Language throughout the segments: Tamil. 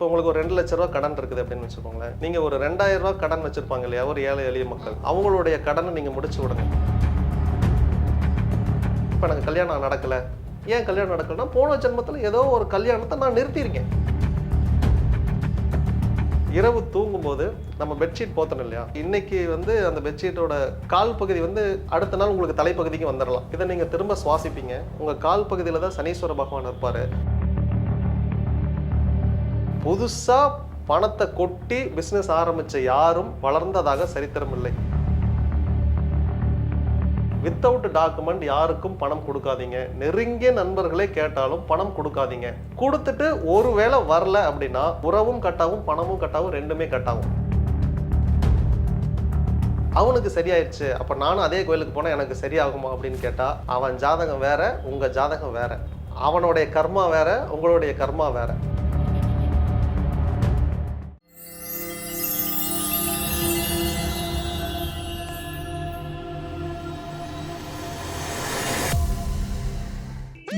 இப்போ உங்களுக்கு ஒரு ரெண்டு லட்ச ரூபா கடன் இருக்குது அப்படின்னு வச்சுக்கோங்களேன். நீங்கள் ஒரு ரெண்டாயிரம் ரூபா கடன் வச்சிருப்பாங்க இல்லையா? ஒரு ஏழை எளிய மக்கள். அவங்களுடைய கடனை நீங்கள் முடிச்சு விடுங்க. இப்போ எனக்கு கல்யாணம் நடக்கலை. ஏன் கல்யாணம் நடக்கலைன்னா போன ஜென்மத்தில் ஏதோ ஒரு கல்யாணத்தை நான் நிறுத்தியிருக்கேன். இரவு தூங்கும்போது நம்ம பெட்ஷீட் போத்தணும் இல்லையா? இன்னைக்கு வந்து அந்த பெட்ஷீட்டோட கால் பகுதி வந்து அடுத்த நாள் உங்களுக்கு தலைப்பகுதிக்கு வந்துடலாம். இதை நீங்கள் திரும்ப சுவாசிப்பீங்க. உங்கள் கால் பகுதியில தான் சனீஸ்வர பகவான் இருப்பார். புதுசாக பணத்தை கொட்டி பிஸ்னஸ் ஆரம்பித்த யாரும் வளர்ந்ததாக சரித்திரம் இல்லை. வித்தவுட் டாக்குமெண்ட் யாருக்கும் பணம் கொடுக்காதீங்க. நெருங்கிய நண்பர்களே கேட்டாலும் பணம் கொடுக்காதீங்க. கொடுத்துட்டு ஒருவேளை வரல அப்படின்னா உறவும் கட்டாவும் பணமும் கட்டாவும் ரெண்டுமே கட்டாகும். அவனுக்கு சரியாயிருச்சு. அப்ப நானும் அதே கோயிலுக்கு போனால் எனக்கு சரியாகுமா அப்படின்னு கேட்டா அவன் ஜாதகம் வேற உங்க ஜாதகம் வேற. அவனுடைய கர்மா வேற உங்களுடைய கர்மா வேற.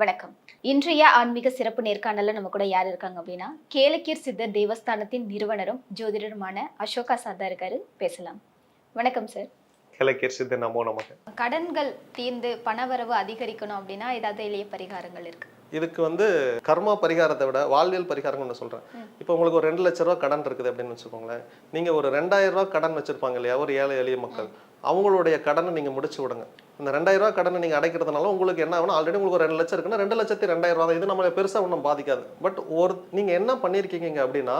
வணக்கம். இன்றைய ஆன்மீக சிறப்பு நேர்காணல்ல நம்ம கூட யார் இருக்காங்க அப்படின்னா கேளக்கீர் சித்தர் தேவஸ்தானத்தின் நிறுவனரும் ஜோதிடருமான அசோகா சாதா இருக்காரு. பேசலாம். வணக்கம் சார். கிழக்கேர் சித்த நமோ நமக. கடன்கள் தீர்ந்து பணவரவு அதிகரிக்கணும் அப்படின்னா ஏதாவது எளிய பரிகாரங்கள் இருக்கு. இதுக்கு வந்து கர்மா பரிகாரத்தை விட வாழ்வியல் பரிகாரம் ஒன்று சொல்கிறேன் இப்போ உங்களுக்கு ஒரு ரெண்டு லட்ச ரூபா கடன் இருக்குது அப்படின்னு வச்சுக்கோங்களேன். நீங்கள் ஒரு ரெண்டாயிரம் ரூபா கடன் வச்சுருப்பாங்க இல்லையா? ஒரு ஏழை எளிய மக்கள். அவங்களுடைய கடனை நீங்கள் முடிச்சு விடுங்க. இந்த ரெண்டாயிரம் ரூபா கடனை நீங்கள் அடைக்கிறதுனால உங்களுக்கு என்ன ஆகும் ஆல்ரெடி உங்களுக்கு ஒரு ரெண்டு லட்சம் இருக்குன்னா ரெண்டு லட்சத்தி ரெண்டாயிரம் ரூபா தான். இது நம்மளை பெருசாக ஒன்றும் பாதிக்காது. பட் ஒரு நீங்கள் என்ன பண்ணியிருக்கீங்க அப்படின்னா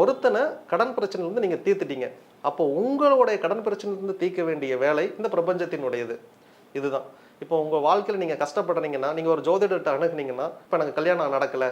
ஒருத்தனை கடன் பிரச்சனையிலேருந்து நீங்கள் தீர்த்துட்டீங்க. அப்போ உங்களுடைய கடன் பிரச்சனையிலேருந்து தீர்க்க வேண்டிய வேலை இந்த பிரபஞ்சத்தினுடையது. இதுதான். இப்போ உங்கள் வாழ்க்கையில் நீங்கள் கஷ்டப்படுறீங்கன்னா நீங்கள் ஒரு ஜோதிடர்கிட்ட அணுகுனீங்கன்னா இப்போ எனக்கு கல்யாணம் நடக்கலை.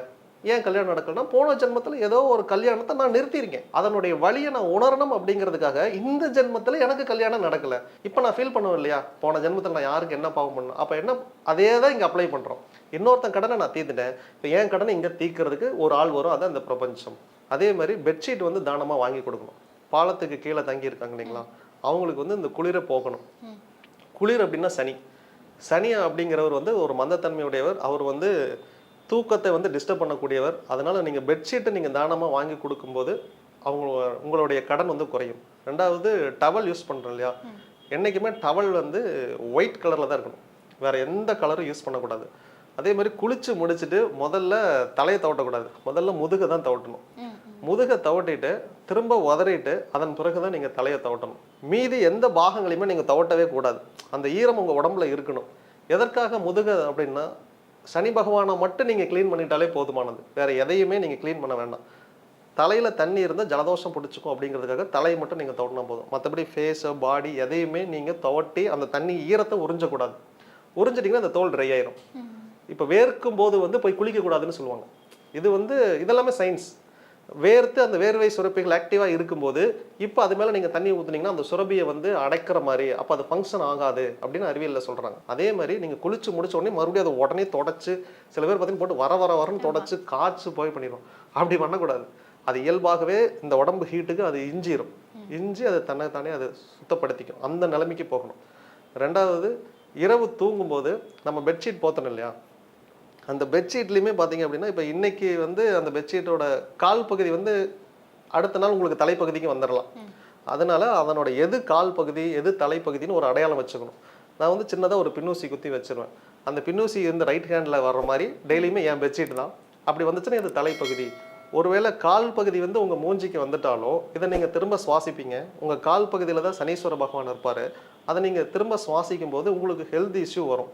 ஏன் கல்யாணம் நடக்கலைன்னா போன ஜென்மத்தில் ஏதோ ஒரு கல்யாணத்தை நான் நிறுத்தியிருக்கேன். அதனுடைய வழியை நான் உணரணும் அப்படிங்கிறதுக்காக இந்த ஜென்மத்தில் எனக்கு கல்யாணம் நடக்கலை. இப்போ நான் ஃபீல் பண்ணுவேன் இல்லையா? போன ஜென்மத்தில் நான் யாருக்கு என்ன பாவம் பண்ணணும் அப்போ என்ன அதே தான் இங்கே அப்ளை பண்ணுறோம் இன்னொருத்தன் கடனை நான் தீர்த்துட்டேன். இப்போ என் கடனை இங்கே தீர்க்கறதுக்கு ஒரு ஆள் வரும் அதான் இந்த பிரபஞ்சம். அதே மாதிரி பெட்ஷீட் வந்து தானமாக வாங்கி கொடுக்கணும். பாலத்துக்கு கீழே தங்கி இருக்காங்க இல்லைங்களா? அவங்களுக்கு வந்து இந்த குளிரை போகணும். குளிர் அப்படின்னா சனி. சனி அப்படிங்கிறவர் வந்து ஒரு மந்தத்தன்மையுடையவர். அவர் வந்து தூக்கத்தை வந்து டிஸ்டர்ப் பண்ணக்கூடியவர். அதனால நீங்கள் பெட்ஷீட்டை நீங்கள் தானமாக வாங்கி கொடுக்கும்போது அவங்க உங்களுடைய கடன் வந்து குறையும். ரெண்டாவது டவல் யூஸ் பண்ணுறோம் இல்லையா? என்றைக்குமே டவல் வந்து ஒயிட் கலரில் தான் இருக்கணும். வேற எந்த கலரும் யூஸ் பண்ணக்கூடாது. அதே மாதிரி குளிச்சு முடிச்சுட்டு முதல்ல தலையை தவட்டக்கூடாது. முதல்ல முதுகை தான் தவட்டணும். முதுகை தவட்டிட்டு திரும்ப உதறிட்டு அதன் பிறகு தான் நீங்கள் தலையை தவட்டணும். மீதி எந்த பாகங்களையுமே நீங்கள் தவட்டவே கூடாது. அந்த ஈரம் உங்கள் உடம்புல இருக்கணும். எதற்காக முதுகை அப்படின்னா சனி பகவானை மட்டும் நீங்கள் க்ளீன் பண்ணிட்டாலே போதுமானது. வேற எதையுமே நீங்கள் க்ளீன் பண்ண வேண்டாம். தலையில் தண்ணி இருந்தால் ஜலதோஷம் பிடிச்சிக்கும் அப்படிங்கிறதுக்காக தலையை மட்டும் நீங்கள் தவட்டினா போதும். மற்றபடி ஃபேஸு பாடி எதையுமே நீங்கள் துவட்டி அந்த தண்ணி ஈரத்தை உறிஞ்சக்கூடாது. உறிஞ்சிட்டிங்கன்னா அந்த தோல் ட்ரை ஆயிரும். இப்போ வேர்க்கும் போது வந்து போய் குளிக்கக்கூடாதுன்னு சொல்லுவாங்க. இது வந்து இதெல்லாமே சயின்ஸ் வேர்த்து அந்த வேர்வை சுரப்பிகள் ஆக்டிவாக இருக்கும்போது இப்போ அது மேலே நீங்கள் தண்ணி ஊற்றுனீங்கன்னா அந்த சுரபியை வந்து அடைக்கிற மாதிரி அப்போ அது ஃபங்க்ஷன் ஆகாது அப்படின்னு அறிவியலில் சொல்கிறாங்க அதே மாதிரி நீங்கள் குளிச்சு முடிச்ச உடனே மறுபடியும் அதை உடனே தொடச்சு சில பேர் பார்த்தீங்கன்னா போட்டு வர வர வரன்னு தொடச்சு காய்ச்சி போய் பண்ணிடும் அப்படி பண்ணக்கூடாது. அது இயல்பாகவே இந்த உடம்பு ஹீட்டுக்கு அது இஞ்சிரும். இஞ்சி அது தன்னை தானே அது சுத்தப்படுத்திக்கும். அந்த நிலைமைக்கு போகணும். ரெண்டாவது இரவு தூங்கும்போது நம்ம பெட்ஷீட் போத்தணும் இல்லையா? அந்த பெட்ஷீட்லேயுமே பார்த்தீங்க அப்படின்னா இப்போ இன்னைக்கு வந்து அந்த பெட்ஷீட்டோட கால் பகுதி வந்து அடுத்த நாள் உங்களுக்கு தலைப்பகுதிக்கு வந்துடலாம் அதனால அதனோட எது கால் பகுதி எது தலைப்பகுதின்னு ஒரு அடையாளம் வச்சுக்கணும். நான் வந்து சின்னதாக ஒரு பின்னூசி குத்தி வச்சிருவேன். அந்த பின்னூசி இந்த ரைட் ஹேண்டில் வர்ற மாதிரி டெய்லியுமே என் பெட்ஷீட் தான். அப்படி வந்துச்சுன்னா இது தலைப்பகுதி. ஒருவேளை கால் பகுதி வந்து உங்கள் மூஞ்சிக்கு வந்துட்டாலோ இதை நீங்கள் திரும்ப சுவாசிப்பீங்க. உங்கள் கால் பகுதியில் தான் சனீஸ்வர பகவான் இருப்பார். அதை நீங்கள் திரும்ப சுவாசிக்கும் போது உங்களுக்கு ஹெல்த் இஷ்யூ வரும்.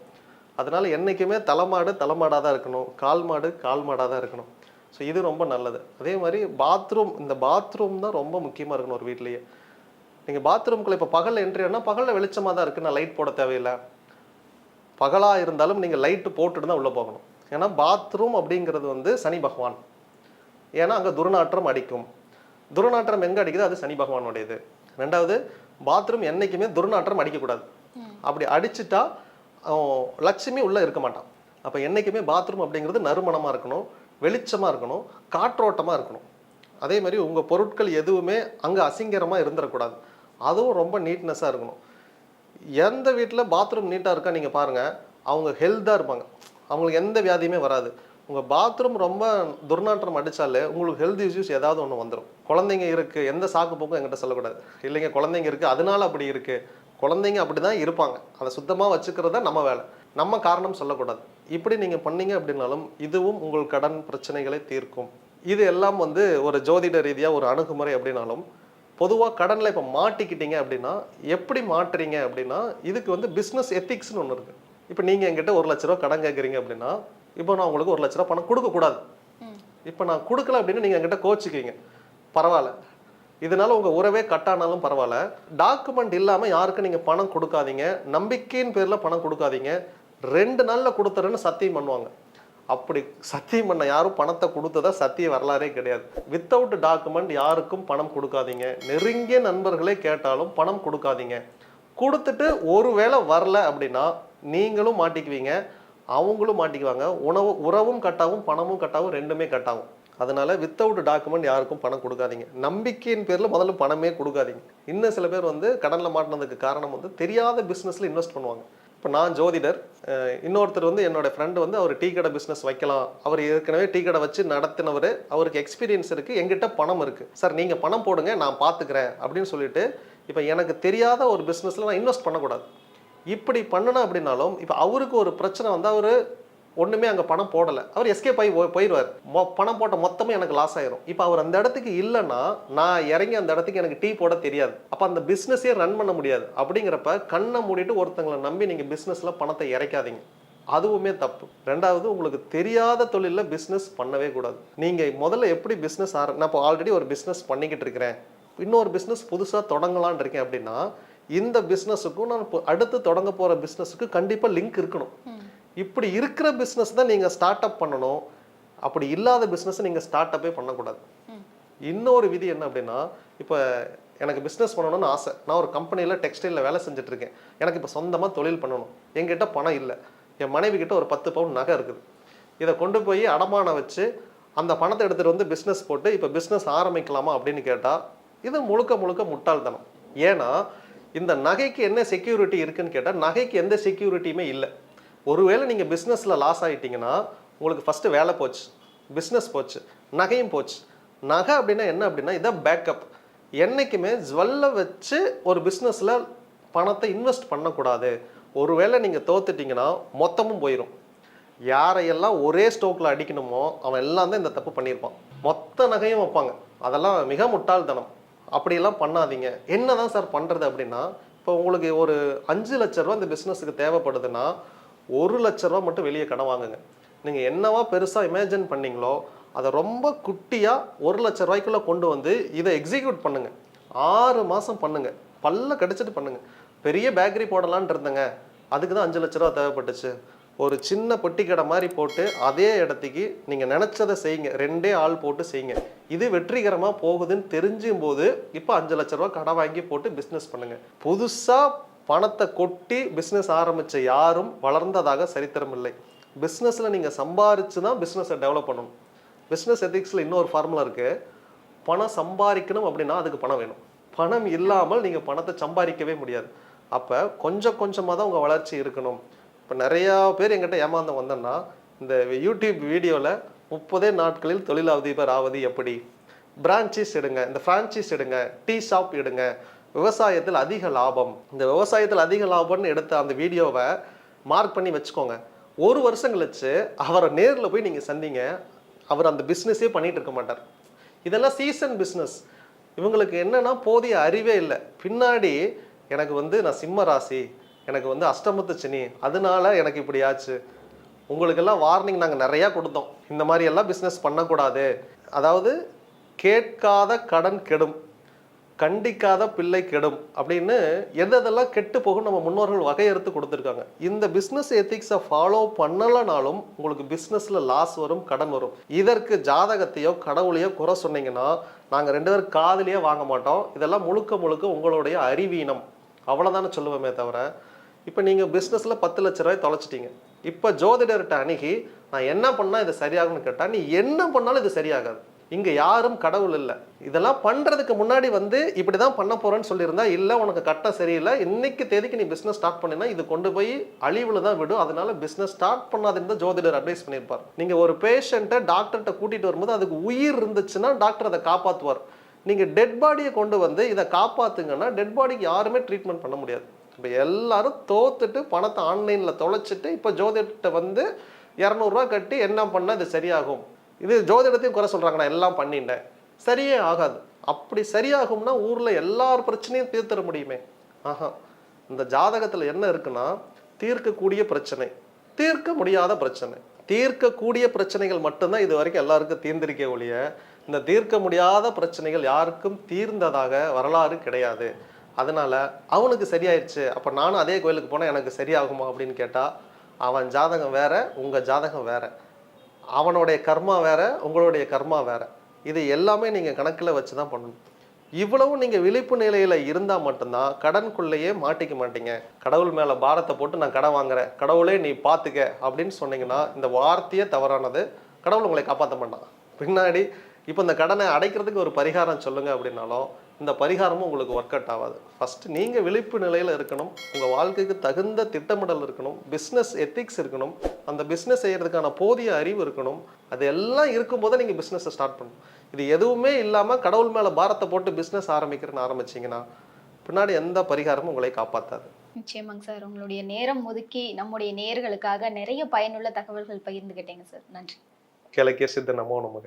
அதனால என்றைக்குமே தலைமாடு தலைமாடாக தான் இருக்கணும். கால் மாடு கால் மாடாக தான் இருக்கணும். ஸோ இது ரொம்ப நல்லது. அதே மாதிரி பாத்ரூம் இந்த பாத்ரூம் தான் ரொம்ப முக்கியமாக இருக்கணும் ஒரு வீட்லேயே. நீங்கள் பாத்ரூம்குள்ளே இப்போ பகலில் என்ட்ரி ஆனால் பகலில் வெளிச்சமாக தான் இருக்குது நான் லைட் போட தேவையில்லை. பகலாக இருந்தாலும் நீங்கள் லைட்டு போட்டுட்டு தான் உள்ளே போகணும். ஏன்னா பாத்ரூம் அப்படிங்கிறது வந்து சனி பகவான். ஏன்னா அங்கே துர்நாற்றம் அடிக்கும். துர்நாற்றம் எங்கே அடிக்குது அது சனி பகவானுடையது. ரெண்டாவது பாத்ரூம் என்றைக்குமே துர்நாற்றம் அடிக்கக்கூடாது. அப்படி அடிச்சிட்டா லட்சுமி உள்ளே இருக்க மாட்டான். அப்போ என்றைக்குமே பாத்ரூம் அப்படிங்கிறது நறுமணமாக இருக்கணும் வெளிச்சமாக இருக்கணும் காற்றோட்டமாக இருக்கணும். அதே மாதிரி உங்கள் பொருட்கள் எதுவுமே அங்கே அசிங்கரமாக இருந்துடக்கூடாது அதுவும் ரொம்ப நீட்னஸாக இருக்கணும். எந்த வீட்டில் பாத்ரூம் நீட்டாக இருக்கா நீங்கள் பாருங்கள் அவங்க ஹெல்த்தாக இருப்பாங்க. அவங்களுக்கு எந்த வியாதியுமே வராது. உங்கள் பாத்ரூம் ரொம்ப துர்நாற்றம் அடித்தாலே உங்களுக்கு ஹெல்த் இஷ்யூஸ் ஏதாவது ஒன்று வந்துடும் குழந்தைங்க இருக்குது எந்த சாக்கு போக்கும் என்கிட்ட சொல்லக்கூடாது. இல்லைங்க குழந்தைங்க இருக்குது அதனால அப்படி இருக்குது குழந்தைங்க அப்படி தான் இருப்பாங்க. அதை சுத்தமாக வச்சுக்கிறதா நம்ம வேலை. நம்ம காரணம் சொல்லக்கூடாது. இப்படி நீங்கள் பண்ணீங்க அப்படின்னாலும் இதுவும் உங்கள் கடன் பிரச்சனைகளை தீர்க்கும். இது எல்லாம் வந்து ஒரு ஜோதிட ரீதியாக ஒரு அணுகுமுறை அப்படின்னாலும் பொதுவாக கடனில் இப்போ மாட்டிக்கிட்டீங்க அப்படின்னா எப்படி மாட்டுறீங்க அப்படின்னா இதுக்கு வந்து பிஸ்னஸ் எத்திக்ஸ்னு ஒன்று இருக்குது இப்போ நீங்கள் என்கிட்ட ஒரு லட்ச ரூபா கடன் கேட்குறீங்க அப்படின்னா இப்போ நான் உங்களுக்கு ஒரு லட்ச ரூபா பணம் கொடுக்கக்கூடாது இப்போ நான் கொடுக்கல அப்படின்னு நீங்கள் என்கிட்ட கோச்சிக்கிறீங்க பரவாயில்ல. இதனால உங்கள் உறவே கட்டானாலும் பரவாயில்ல. டாக்குமெண்ட் இல்லாமல் யாருக்கும் நீங்கள் பணம் கொடுக்காதீங்க. நம்பிக்கையின் பேரில் பணம் கொடுக்காதீங்க. ரெண்டு நாளில் கொடுத்துறேன்னு சத்தியம் பண்ணுவாங்க. அப்படி சத்தியம் பண்ண யாரும் பணத்தை கொடுத்ததா சத்திய வரலாறே கிடையாது. வித்தவுட் டாக்குமெண்ட் யாருக்கும் பணம் கொடுக்காதீங்க. நெருங்கிய நண்பர்களே கேட்டாலும் பணம் கொடுக்காதீங்க. கொடுத்துட்டு ஒருவேளை வரல அப்படின்னா நீங்களும் மாட்டிக்குவீங்க. அவங்களும் மாட்டிக்குவாங்க. உணவு உறவும் கட்டாவும் பணமும் கட்டாவும் ரெண்டுமே கட்டாகும். அதனால வித்தவுட் டாக்குமெண்ட் யாருக்கும் பணம் கொடுக்காதீங்க. நம்பிக்கையின் பேரில் முதல்ல பணமே கொடுக்காதீங்க. இன்னும் சில பேர் வந்து கடனில் மாட்டினதுக்கு காரணம் வந்து தெரியாத பிஸ்னஸில் இன்வெஸ்ட் பண்ணுவாங்க. இப்போ நான் ஜோதிடர் இன்னொருத்தர் வந்து என்னோடய ஃப்ரெண்டு வந்து அவர் டீ கடை பிஸ்னஸ் வைக்கலாம். அவர் ஏற்கனவே டீ கடை வச்சு நடத்தினவர் அவருக்கு எக்ஸ்பீரியன்ஸ் இருக்குது எங்கிட்ட பணம் இருக்குது சார் நீங்கள் பணம் போடுங்க நான் பார்த்துக்கிறேன் அப்படின்னு சொல்லிட்டு இப்போ எனக்கு தெரியாத ஒரு பிஸ்னஸில் நான் இன்வெஸ்ட் பண்ணக்கூடாது. இப்படி பண்ணணும் அப்படின்னாலும் இப்போ அவருக்கு ஒரு பிரச்சனை வந்து அவர் ஒன்றுமே அங்கே பணம் போடலை. அவர் எஸ்கேப் ஆகி போயிடுவார் மொ பணம் போட்ட மொத்தமே எனக்கு லாஸ் ஆயிரும். இப்போ அவர் அந்த இடத்துக்கு இல்லைன்னா நான் இறங்கி அந்த இடத்துக்கு எனக்கு டீ போட தெரியாது. அப்போ அந்த பிஸ்னஸே ரன் பண்ண முடியாது. அப்படிங்கிறப்ப கண்ணை மூடிட்டு ஒருத்தங்களை நம்பி நீங்கள் பிஸ்னஸில் பணத்தை இறைக்காதீங்க. அதுவுமே தப்பு. ரெண்டாவது உங்களுக்கு தெரியாத தொழிலில் பிஸ்னஸ் பண்ணவே கூடாது. நீங்கள் முதல்ல எப்படி பிஸ்னஸ் ஆர நான் இப்போ ஆல்ரெடி ஒரு பிஸ்னஸ் பண்ணிக்கிட்டு இருக்கிறேன். இன்னொரு பிஸ்னஸ் புதுசாக தொடங்கலான் இருக்கேன் அப்படின்னா இந்த பிஸ்னஸுக்கும் நான் இப்போ அடுத்து தொடங்க போகிற பிஸ்னஸுக்கு கண்டிப்பாக லிங்க் இருக்கணும். இப்படி இருக்கிற பிஸ்னஸ் தான் நீங்கள் ஸ்டார்ட் அப் பண்ணணும். அப்படி இல்லாத பிஸ்னஸ் நீங்கள் ஸ்டார்ட் அப்பே பண்ணக்கூடாது. இன்னொரு விதி என்ன அப்படின்னா இப்போ எனக்கு பிஸ்னஸ் பண்ணணும்னு ஆசை. நான் ஒரு கம்பெனியில் டெக்ஸ்டைலில் வேலை செஞ்சுட்ருக்கேன் எனக்கு இப்போ சொந்தமாக தொழில் பண்ணணும். என்கிட்ட பணம் இல்லை. என் மனைவி கிட்ட ஒரு பத்து பவுன் நகை இருக்குது. இதை கொண்டு போய் அடமானம் வச்சு அந்த பணத்தை எடுத்துகிட்டு வந்து பிஸ்னஸ் போட்டு இப்போ பிஸ்னஸ் ஆரம்பிக்கலாமா அப்படின்னு கேட்டால் இது முழுக்க முழுக்க முட்டாள்தனம். ஏன்னா இந்த நகைக்கு என்ன செக்யூரிட்டி இருக்குன்னு கேட்டால் நகைக்கு எந்த செக்யூரிட்டியுமே இல்லை. ஒருவேளை நீங்கள் பிஸ்னஸில் லாஸ் ஆகிட்டீங்கன்னா உங்களுக்கு ஃபஸ்ட்டு வேலை போச்சு பிஸ்னஸ் போச்சு நகையும் போச்சு. நகை அப்படின்னா என்ன அப்படின்னா இதான் பேக்கப் என்றைக்குமே ஜுவல்லை வச்சு ஒரு பிஸ்னஸில் பணத்தை இன்வெஸ்ட் பண்ணக்கூடாது. ஒருவேளை நீங்கள் தோத்துட்டிங்கன்னா மொத்தமும் போயிடும் யாரையெல்லாம் ஒரே ஸ்டோக்கில் அடிக்கணுமோ அவன் எல்லாம் தான் இந்த தப்பு பண்ணியிருப்பான். மொத்த நகையும் வைப்பாங்க. அதெல்லாம் மிக முட்டாள்தனம். அப்படியெல்லாம் பண்ணாதீங்க. என்ன தான் சார் பண்ணுறது அப்படின்னா இப்போ உங்களுக்கு ஒரு அஞ்சு லட்ச ரூபா இந்த பிஸ்னஸுக்கு தேவைப்படுதுன்னா ஒரு லட்ச ரூபா மட்டும் வெளியே கடன் வாங்குங்க. நீங்கள் என்னவா பெருசாக இமேஜின் பண்ணீங்களோ அதை ரொம்ப குட்டியாக ஒரு லட்ச ரூபாய்க்குள்ளே கொண்டு வந்து இதை எக்ஸிக்யூட் பண்ணுங்கள் ஆறு மாதம் பண்ணுங்கள் பல்ல கடிச்சிட்டு பண்ணுங்கள் பெரிய பேக்கரி போடலான்ட்டு இருந்தேங்க. அதுக்கு தான் அஞ்சு லட்ச ரூபா தேவைப்பட்டுச்சு. ஒரு சின்ன பொட்டி கடை மாதிரி போட்டு அதே இடத்துக்கு நீங்கள் நினச்சதை செய்யுங்க. ரெண்டே ஆள் போட்டு செய்யுங்க. இது வெற்றிகரமாக போகுதுன்னு தெரிஞ்சும் போது இப்போ அஞ்சு லட்ச ரூபா கடை வாங்கி போட்டு பிஸ்னஸ் பண்ணுங்கள் புதுசாக பணத்தை கொட்டி பிஸ்னஸ் ஆரம்பித்த யாரும் வளர்ந்ததாக சரித்திரம் இல்லை பிஸ்னஸில் நீங்கள் சம்பாரிச்சு தான் பிஸ்னஸை டெவலப் பண்ணணும். பிஸ்னஸ் எத்திக்ஸில் இன்னொரு ஃபார்முலா இருக்குது பணம் சம்பாதிக்கணும் அப்படின்னா அதுக்கு பணம் வேணும். பணம் இல்லாமல் நீங்கள் பணத்தை சம்பாதிக்கவே முடியாது. அப்போ கொஞ்சம் கொஞ்சமாக தான் உங்கள் வளர்ச்சி இருக்கணும். இப்போ நிறையா பேர் எங்கிட்ட ஏமாந்து வந்தோன்னா இந்த யூடியூப் வீடியோவில் முப்பதே நாட்களில் தொழிலதிபர் ஆவது எப்படி? பிரான்ச்சஸ் எடுங்க. இந்த ஃப்ரான்ச்சைஸ் எடுங்க. டீ ஷாப் எடுங்க. விவசாயத்தில் அதிக லாபம். இந்த விவசாயத்தில் அதிக லாபம்னு எடுத்த அந்த வீடியோவை மார்க் பண்ணி வச்சுக்கோங்க. ஒரு வருஷம் கழிச்சு அவரை நேரில் போய் நீங்கள் சந்திங்க. அவர் அந்த பிஸ்னஸே பண்ணிகிட்டு இருக்க மாட்டார். இதெல்லாம் சீசன் பிஸ்னஸ் இவங்களுக்கு என்னென்னா போதிய அறிவே இல்லை. பின்னாடி எனக்கு வந்து நான் சிம்ம ராசி எனக்கு வந்து அஷ்டமத்து சனி அதனால எனக்கு இப்படி ஆச்சு. உங்களுக்கெல்லாம் வார்னிங் நாங்கள் நிறையா கொடுத்தோம். இந்த மாதிரி எல்லாம் பிஸ்னஸ் பண்ணக்கூடாது. அதாவது கேட்காத கடன் கெடும். கண்டிக்காத பிள்ளை கெடும் அப்படின்னு எதெல்லாம் கெட்டு போகும் நம்ம முன்னோர்கள் வகையறுத்து கொடுத்துருக்காங்க. இந்த பிஸ்னஸ் எத்திக்ஸை ஃபாலோ பண்ணலைனாலும் உங்களுக்கு பிஸ்னஸில் லாஸ் வரும் கடன் வரும். இதற்கு ஜாதகத்தையோ கடவுளையோ குறை சொன்னீங்கன்னா நாங்கள் ரெண்டு பேரும் காதலியே வாங்க மாட்டோம். இதெல்லாம் முழுக்க முழுக்க உங்களுடைய அறிவீனம். அவ்வளோதானே சொல்லுவோமே தவிர இப்போ நீங்கள் பிஸ்னஸில் பத்து லட்ச ரூபாய் தொலைச்சிட்டீங்க. இப்போ ஜோதிடர்கிட்ட அணுகி நான் என்ன பண்ணால் இது சரியாகும்னு கேட்டால் நீ என்ன பண்ணாலும் இது சரியாகாது. இங்கே யாரும் கடவுள் இல்லை. இதெல்லாம் பண்ணுறதுக்கு முன்னாடி வந்து இப்படி தான் பண்ண போகிறேன்னு சொல்லியிருந்தா இல்லை உனக்கு கட்டம் சரியில்லை. இன்னைக்கு தேதிக்கு நீ பிஸ்னஸ் ஸ்டார்ட் பண்ணினா இது கொண்டு போய் அழிவில் தான் விடும். அதனால பிஸ்னஸ் ஸ்டார்ட் பண்ணாதுன்னு தான் ஜோதிடர் அட்வைஸ் பண்ணியிருப்பார். நீங்கள் ஒரு பேஷண்ட்டை டாக்டர்கிட்ட கூட்டிகிட்டு வரும்போது அதுக்கு உயிர் இருந்துச்சுன்னா டாக்டர் அதை காப்பாற்றுவார் நீங்கள் டெட் பாடியை கொண்டு வந்து இதை காப்பாற்றுங்கன்னா டெட் பாடிக்கு யாருமே ட்ரீட்மெண்ட் பண்ண முடியாது. இப்போ எல்லாரும் தோத்துட்டு பணத்தை ஆன்லைனில் தொலைச்சிட்டு இப்போ ஜோதிடர்கிட்ட வந்து இரநூறுவா கட்டி என்ன பண்ணால் இது சரியாகும்? இது ஜோதிடத்தையும் குறை சொல்கிறாங்க நான் எல்லாம் பண்ணிட்டேன் சரியே ஆகாது. அப்படி சரியாகும்னா ஊரில் எல்லார் பிரச்சனையும் தீர்த்திட முடியுமே. ஆஹா இந்த ஜாதகத்தில் என்ன இருக்குன்னா தீர்க்கக்கூடிய பிரச்சனை. தீர்க்க முடியாத பிரச்சனை. தீர்க்கக்கூடிய பிரச்சனைகள் மட்டும்தான் இது வரைக்கும் எல்லாருக்கும் தீர்ந்திருக்க ஒழிய இந்த தீர்க்க முடியாத பிரச்சனைகள் யாருக்கும் தீர்ந்ததாக வரலாறு கிடையாது. அதனால அவனுக்கு சரியாயிருச்சு அப்போ நானும் அதே கோயிலுக்கு போனால் எனக்கு சரியாகுமா அப்படின்னு கேட்டால் அவன் ஜாதகம் வேற உங்கள் ஜாதகம் வேறு. அவனுடைய கர்மா வேற உங்களுடைய கர்மா வேற. இது எல்லாமே நீங்கள் கணக்கில் வச்சு தான் பண்ணணும். இவ்வளவும் நீங்கள் விழிப்பு நிலையில் இருந்தால் மட்டும்தான் கடனுக்குள்ளேயே மாட்டிக்க மாட்டீங்க. கடவுள் மேலே பாரத்தை போட்டு நான் கடன் வாங்குறேன். கடவுளே நீ பார்த்துக்க அப்படின்னு சொன்னீங்கன்னா இந்த வார்த்தையே தவறானது. கடவுள் உங்களை காப்பாற்ற மாட்டான். பின்னாடி இப்போ இந்த கடனை அடைக்கிறதுக்கு ஒரு பரிகாரம் சொல்லுங்க அப்படின்னாலும் இந்த பரிகாரமும் உங்களுக்கு ஒர்க் அவுட் ஆகாது. ஃபர்ஸ்ட் நீங்கள் விழிப்பு நிலையில் இருக்கணும். உங்கள் வாழ்க்கைக்கு தகுந்த திட்டமிடல் இருக்கணும். பிஸ்னஸ் எத்திக்ஸ் இருக்கணும். அந்த பிஸ்னஸ் செய்யறதுக்கான போதிய அறிவு இருக்கணும். அது எல்லாம் இருக்கும்போது நீங்கள் பிஸ்னஸை ஸ்டார்ட் பண்ணணும். இது எதுவுமே இல்லாமல் கடவுள் மேலே பாரத்தை போட்டு பிஸ்னஸ் ஆரம்பிக்கிறேன்னு ஆரம்பிச்சீங்கன்னா பின்னாடி எந்த பரிகாரமும் உங்களை காப்பாற்றாது நிச்சயமாங்க சார். உங்களுடைய நேரம் ஒதுக்கி நம்முடைய நேயர்களுக்காக நிறைய பயனுள்ள தகவல்கள் பகிர்ந்துக்கிட்டீங்க சார். நன்றி. கிழக்கிய சித்த நமோ நமக.